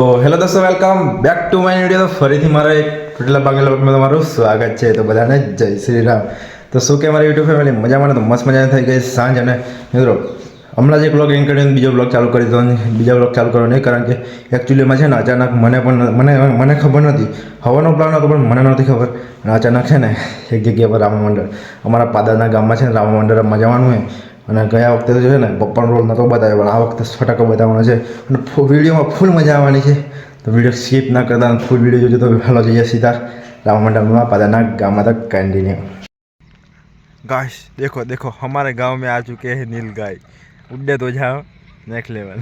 તો હેલો દોસ્તો, welcome back to my video તો ફરીથી મારા એક ફૂટલા ભાગેલા વર્ગમાં તમારું સ્વાગત છે. તો બધાને જય શ્રી રામ. તો શું કે મારી યુટ્યુબ ફેમિલી મજામાં તો મસ્ત મજા થઈ ગઈ સાંજ અને મિત્રો, હમણાં જ એક બ્લોગ એન્ડ બીજો બ્લોગ ચાલુ કરી દીધો બીજા બ્લોગ ચાલુ કરવો નહીં, કારણ કે એકચ્યુઅલીમાં છે ને અચાનક મને પણ મને મને ખબર નથી હવાનો પ્લાન હતો, પણ મને નહોતી ખબર. અને અચાનક છે ને, એક જગ્યા પર રામા મંડળ, અમારા પાદરના ગામમાં છે ને રામા મંડળ રમવા હોય. અને ગયા વખતે તો છે ને પપ્પાનો રોલ નહોતો બતાવ્યો પણ આ વખતે ફટાકો બતાવવાનો છે અને ફૂ- વિડીયોમાં ફૂલ મજા આવવાની છે તો વિડીયો સ્કીપ ના કરતા ફૂલ વિડીયો જોજો તો હાલો જઈએ સીધા રામ મંડળમાં પાદાના ગામમાં તક કન્ટિન્યુ गाइस देखो देखो हमारे गांव में आ चुके हैं नील गाय उड्डे तो जाओ नेक्स्ट लेवल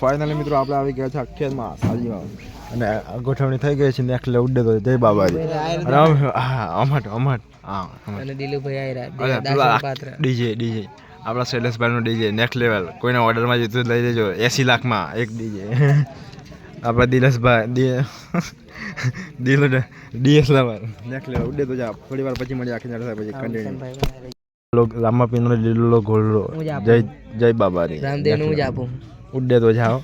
ફાઇનલી મિત્રો આપણે આવી ગયા છે અખ્યારમાં સાજીમાં. અને ગોઠવણી થઈ ગઈ છે ને લેવલ ઉડ્ડે તો જય બાબાજી. રામ અમાટ અમાટ હા અને દિલુભાઈ આયરા પાત્ર. DJ DJ. આપણા શૈલેષભાઈનું ડીજે નેક્સ્ટ લેવલ કોઈના ઓર્ડરમાં જીતું લઈ લેજો એસી લાખમાં એક ડીજે. આપણા દિલેશભાઈ દિલ ડીએસ લેવલ નેક્સ્ટ લેવલ ઉડે તો જા થોડી વાર પછી મળી આખી નડતા પછી કન્ટિન્યુ રામા પીનો લીલો હું જય જય બાબારી રામદેવનું જ આપું. ઉડે તો જાઓ.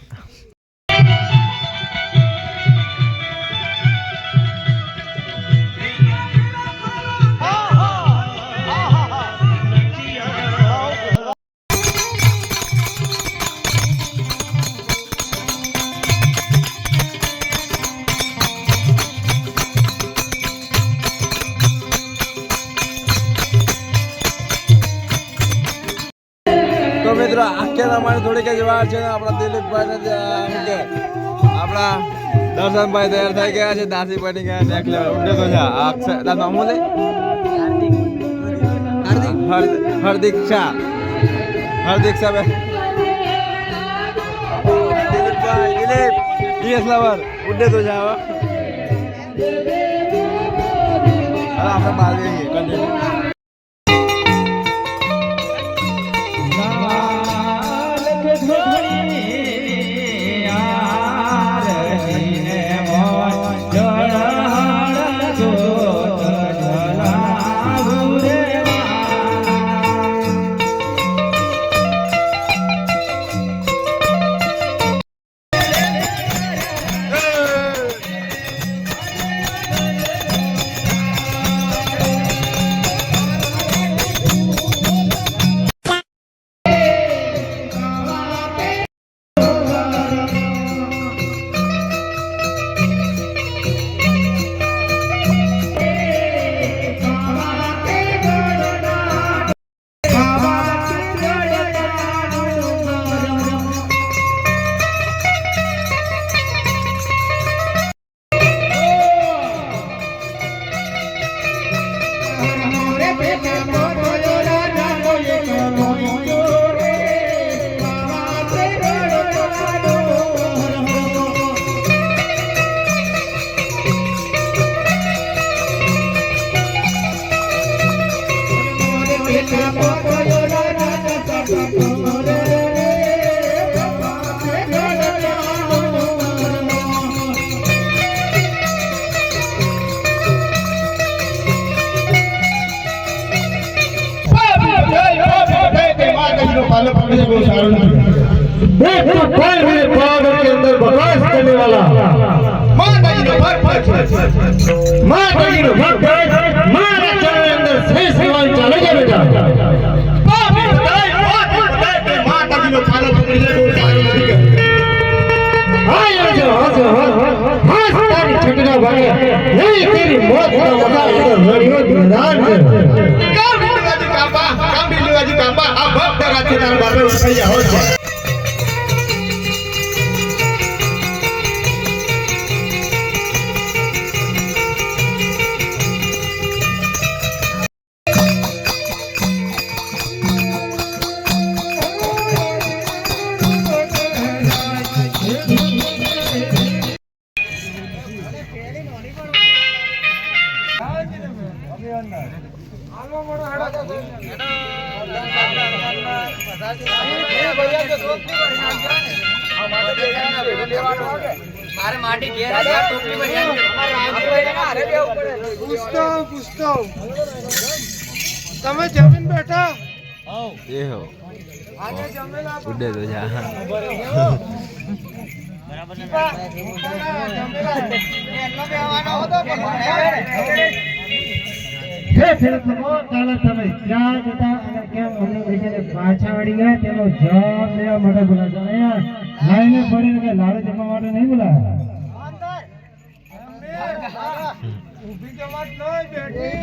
મિત્રો અમારી થોડીક જ વાર છે આપણા દિલીપભાઈ ને આપણા દર્શનભાઈ તૈયાર થઈ ગયા છે દાસી પડી ગયા નેક લેવલ તો જા. અક્ષર નામ શું છે? હાર્દિક. હાર્દિક શાહ. હાર્દિક શાહ દિલીપભાઈ દિલીપ લવર ઉડે તો જા હવે આપણે બહાર જઈએ કન્ટિન્યુ एक तो पैर में पावर के अंदर बर्दाश्त करने वाला। माँ बड़ी नो भर भर माँ बड़ी नो भर भर माँ रचना के अंदर से सवाल चले जा बेटा। बाप ने बताए बाप ने बताए कि माँ बड़ी नो पालन पकड़ ले कोई पालन नहीं कर हाँ यार जो हाँ जो हाँ हाँ तारी छटना भागे यही तेरी मौत का मज़ा इधर रेडियो मैदान में काम भी लगा जी काबा काम भी लगा जी काबा अब भक्त का चेतन बाबे उठाया हो जाए મારે. માટી ઘેર જ ટોપલી પર યાદ. પૂછતો પૂછતો. તમે જમીન બેઠા? એ હો. ઉડે તો જા. પાછા વળી ગયા. તેનો જવાબ લેવા માટે બોલાવશો અહીંયા લાઈને પડીને કે લાડુ જમવા માટે નહીં બોલાયા ઊભી નહીં નહીં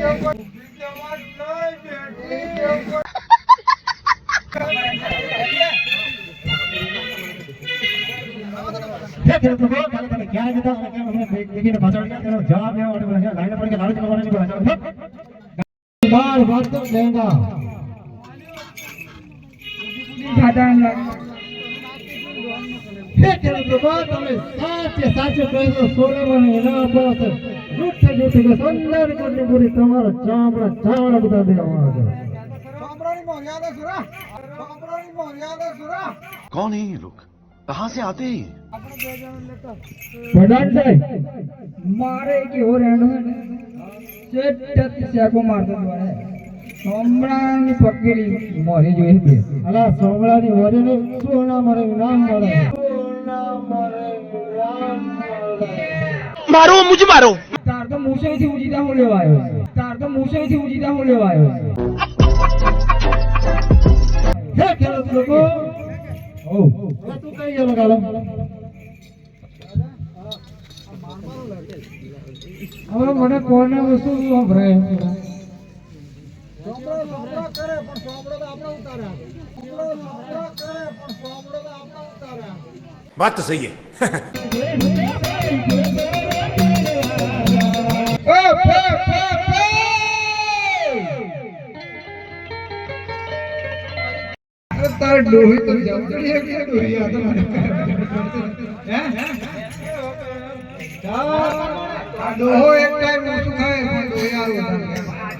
ક્યાં જતા દેખીને ગયા? જવાબ લેવા માટે બોલાવશો લાઈને પડીને કે લાડુ જમવા માટે બોલાયા બાર વાતો લેંગા. હે ખેડૂત લોકો તમે સાચે સાચું કહેશો સોનામાં એના પાસે જૂઠે જૂઠી કે સુંદર કોટની પૂરી તમારા ચામડા ચામડા બધા દેવામાં આવે कौन है ये लोग कहाँ से आते हैं ये પ્રધાન સાહેબ મારે એક એવો રેડો સેટ સેકો મારતો જોડે સોમળાની પગેલી મોરી જોઈ છે અલા સોમળાની મોરી મરે નામ મળે સોના મરે નામ મળે તાર તો મુશે થી હું લેવા તાર તો મુશે થી હું લેવા આવ્યો હે હવે મને કોને વસ્તુ સંભળાય? વાત તો સહી તાર ડોહી તો જમડી કે ડોહી ડોહો એક ટાઈમ ઊંચું ખાય પણ ડોહી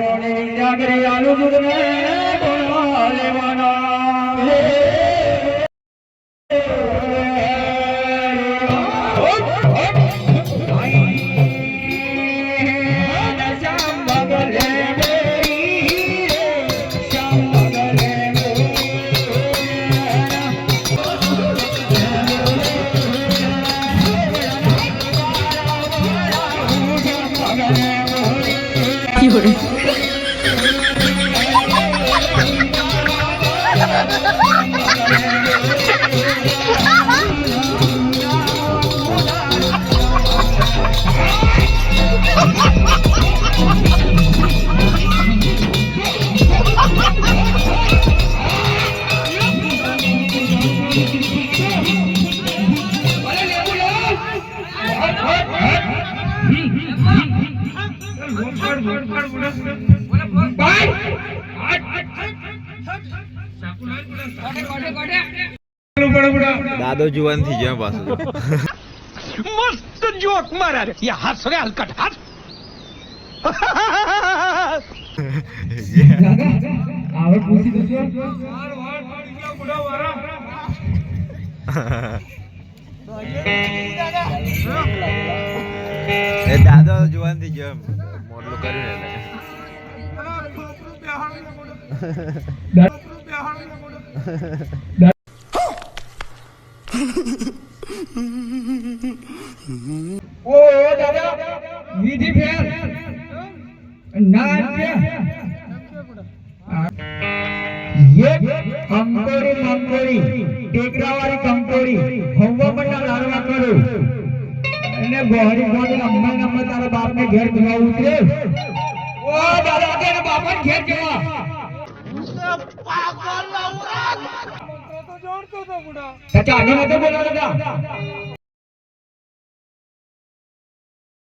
વિદ્યા આલુ દૂધ ને લેવાના દાદો જુવાન થઈ ગયા પાછો. મસ્ત જોક મારા રે. યા હાથ રે હલકટ હાથ. આવે એ દાદો જુવાન થઈ જેમ. એમ કર્યું એટલે ઓ દાદા વિધિ ફેર. ગોહરી ગોહરી અમ્મા નંબર તારા બાપ ને ઘેર જવા ઉતરે. ઓ દાદા કે બાપ ને ઘેર જવા પાગલ લાવરા તો જોડતો તો બુડા ચાચા આને મત બોલો દાદા